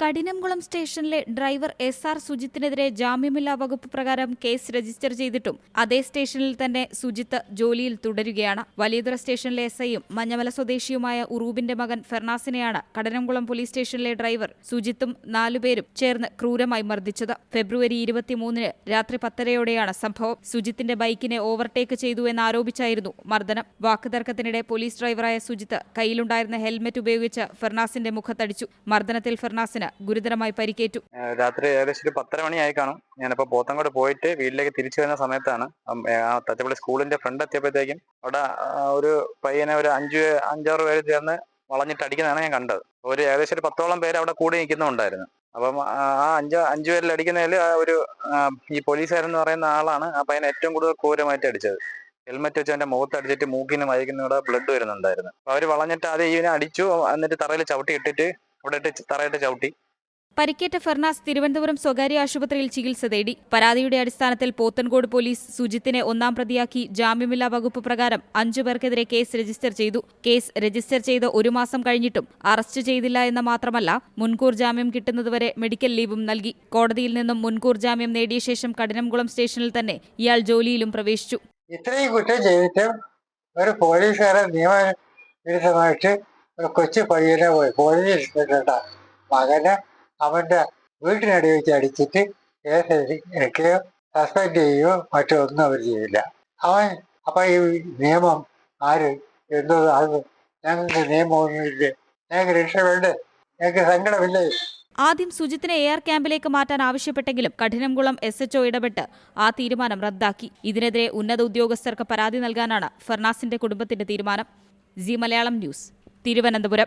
കഠിനംകുളം സ്റ്റേഷനിലെ driver S R സുജിത്തിനെതിരെ ജാമ്യമില്ലാ വകുപ്പ് പ്രകാരം കേസ് രജിസ്റ്റർ ചെയ്തിട്ടും അതേ സ്റ്റേഷനിൽ തന്നെ സുജിത്ത് ജോലിയിൽ തുടരുകയാണ്. വലിയതുറ സ്റ്റേഷനിലെ എസ് ഐയും മഞ്ഞമല സ്വദേശിയുമായ ഉറൂബിന്റെ മകൻ ഫെർണാസിനെയാണ് കഠിനംകുളം പോലീസ് സ്റ്റേഷനിലെ ഡ്രൈവർ സുജിത്തും നാലുപേരും ചേർന്ന് ക്രൂരമായി മർദ്ദിച്ചത്. ഫെബ്രുവരി ഇരുപത്തിമൂന്നിന് രാത്രി പത്തരയോടെയാണ് സംഭവം. സുജിത്തിന്റെ ബൈക്കിനെ ഓവർടേക്ക് ചെയ്തു എന്നാരോപിച്ചായിരുന്നു മർദ്ദനം. വാക്കുതർക്കത്തിനിടെ പോലീസ് ഡ്രൈവറായ സുജിത്ത് കയ്യിലുണ്ടായിരുന്ന ഹെൽമറ്റ് ഉപയോഗിച്ച് ഫെർണാസിന്റെ മുഖത്തടിച്ചു. മർദ്ദനത്തിൽ ഫെർണാസിന് ഗുരുതരമായി പരിക്കേറ്റു. രാത്രി ഏകദേശം ഒരു പത്തര മണിയായി കാണും. ഞാനിപ്പോൾ പോത്തങ്കോട് പോയിട്ട് വീട്ടിലേക്ക് തിരിച്ചു വരുന്ന സമയത്താണ്. തച്ചപ്പള്ളി സ്കൂളിന്റെ ഫ്രണ്ട് എത്തിയപ്പോഴത്തേക്കും അവിടെ ഒരു പയ്യനെ ഒരു അഞ്ച് അഞ്ചാറ് പേര് ചേർന്ന് വളഞ്ഞിട്ട് അടിക്കുന്നതാണ് ഞാൻ കണ്ടത്. ഒരു ഏകദേശം ഒരു പത്തോളം പേര് അവിടെ കൂടി നിൽക്കുന്നുണ്ടായിരുന്നു അപ്പം ആ അഞ്ച് അഞ്ചു പേരിൽ അടിക്കുന്നതിൽ ഒരു ഈ പോലീസുകാരെന്ന് പറയുന്ന ആളാണ് ആ പയ്യനെ ഏറ്റവും കൂടുതൽ ക്രൂരമായിട്ട് അടിച്ചത്. ഹെൽമെറ്റ് വെച്ച് അവന്റെ മുഖത്ത് അടിച്ചിട്ട് മൂക്കിന് മയക്കുന്ന കൂടെ ബ്ലഡ് വരുന്നുണ്ടായിരുന്നു. അപ്പൊ അവർ വളഞ്ഞിട്ട് ആദ്യം ഇവനെ അടിച്ചു എന്നിട്ട് തറയിൽ ചവിട്ടി ഇട്ടിട്ട് അവിടെ ഇട്ട് തറയിട്ട് ചവിട്ടി. പരിക്കേറ്റ ഫെർണാസ് തിരുവനന്തപുരം സ്വകാര്യ ആശുപത്രിയിൽ ചികിത്സ തേടി. പരാതിയുടെ അടിസ്ഥാനത്തിൽ പോത്തൻകോട് പോലീസ് സുജിത്തിനെ ഒന്നാം പ്രതിയാക്കി ജാമ്യമില്ലാ വകുപ്പ് പ്രകാരം അഞ്ചു പേർക്കെതിരെ കേസ് രജിസ്റ്റർ ചെയ്തു. കേസ് രജിസ്റ്റർ ചെയ്ത് ഒരു മാസം കഴിഞ്ഞിട്ടും അറസ്റ്റ് ചെയ്തില്ല എന്ന് മാത്രമല്ല മുൻകൂർ ജാമ്യം കിട്ടുന്നതുവരെ മെഡിക്കൽ ലീവും നൽകി. കോടതിയിൽ നിന്നും മുൻകൂർ ജാമ്യം നേടിയ ശേഷം കഠിനംകുളം സ്റ്റേഷനിൽ തന്നെ ഇയാൾ ജോലിയിലും പ്രവേശിച്ചു. കൊച്ചു പയ്യനെ പോയി. പോലീസ് മകനെ അവന്റെ വീട്ടിനടി വെച്ച് അടിച്ചിട്ട് കേസ് എഴുതി- എടുക്കുകയോ സസ്പെൻഡ് ചെയ്യുകയോ മറ്റോ ഒന്നും അവർ ചെയ്യില്ല. അവൻ അപ്പൊ ഈ നിയമം ആര്? എന്തോ അത് ഞങ്ങൾക്ക് നിയമമൊന്നുമില്ലേ? ഞങ്ങൾക്ക് രക്ഷ വേണ്ട? ഞങ്ങൾക്ക് സങ്കടമില്ലേ? ആദ്യം സുജിത്തിനെ എ ആർ ക്യാമ്പിലേക്ക് മാറ്റാൻ ആവശ്യപ്പെട്ടെങ്കിലും കഠിനംകുളം എസ് എച്ച്ഒ ഇടപെട്ട് ആ തീരുമാനം റദ്ദാക്കി. ഇതിനെതിരെ ഉന്നത ഉദ്യോഗസ്ഥർക്ക് പരാതി നൽകാനാണ് ഫെർണാസിന്റെ കുടുംബത്തിന്റെ തീരുമാനം. Zee Malayalam news Thiruvananthapuram.